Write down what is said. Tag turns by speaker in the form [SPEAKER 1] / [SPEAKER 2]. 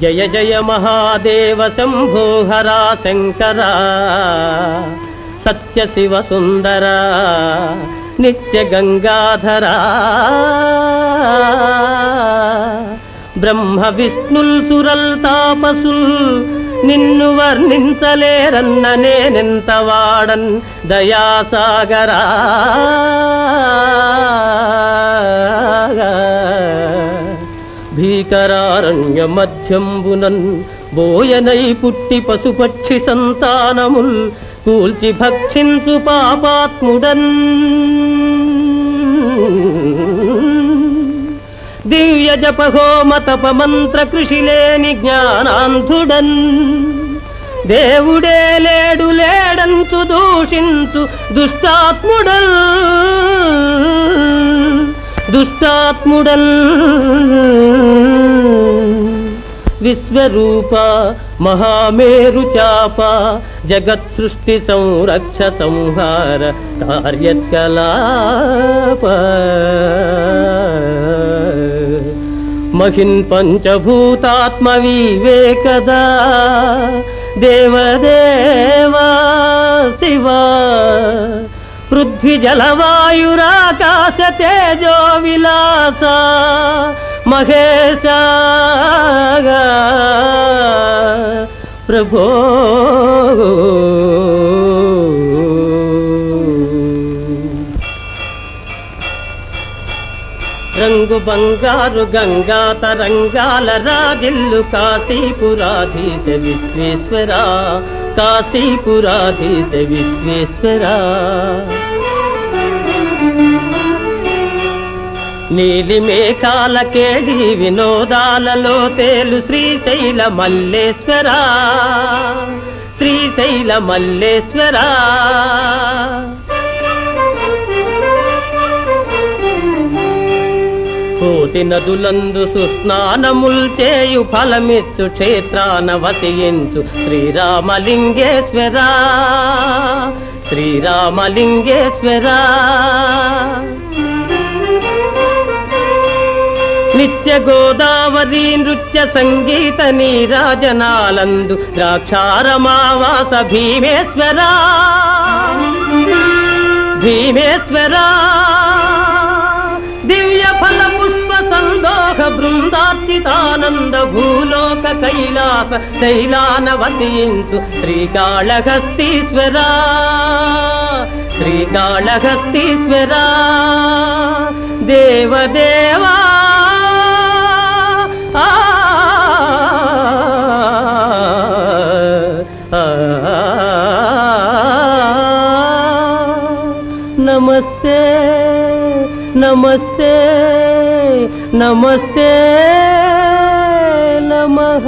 [SPEAKER 1] జయ జయ మహాదేవ శంభోహరా శంకర సత్య శివ సుందర నిత్య గంగాధరా. బ్రహ్మ విష్ణుల్ సురల్ తాపసుల్ నిన్ను వర్ణించలేరన్న నేనెంత వాడన్ దయాసాగరా. శిఖరారణ్య మధ్యంబునన్ బోయనై పుట్టి పశుపక్షి సంతానముల్ కూల్చి భక్షించు పాపాత్ముడన్. దివ్య జపహోమ తప మంత్ర కృషి లేని జ్ఞానాంధుడన్. దేవుడే లేడు లేడంచు దూషించు దుష్టాత్ముడల్. దుష్టాత్ముడల్. విశ్వరూప మహామేరు చాప జగత్ సృష్టి సంరక్ష సంహార కార్యకలాప. మహిన్ పంచభూతాత్మ వివేకదా దేవదేవా శివా. పృథ్వీ జలవాయురాకాశ తేజో విలాస మహేశ ప్రభో రంగు బంగారు గంగా తరంగాల రాజిల్లు కాశీపురాధీశ విశ్వేశ్వర. కాశీపురాధీశ విశ్వేశ్వర. నీలి మేఘాల కేడి వినోదాలలో తేలు శ్రీశైల మల్లేశ్వర. శ్రీశైల మల్లేశ్వరా. కోటి నదులందు సుస్నానముల్ చేయు ఫలమిచ్చు క్షేత్రాన వసించు శ్రీరామలింగేశ్వరా. శ్రీరామలింగేశ్వరా. నిత్య గోదావరి నృత్య సంగీత నీరాజనాలందు ద్రాక్షారమావాస భీమేశ్వరా. భీమేశ్వరా. సందోహ బృందార్చితానంద భూలోక కైలాస శైలాన వసించు శ్రీకాళహస్తీశ్వరా. శ్రీకాళహస్తీశ్వర. దేవదేవా. నమస్తే. నమస్తే నమస్తే నమః.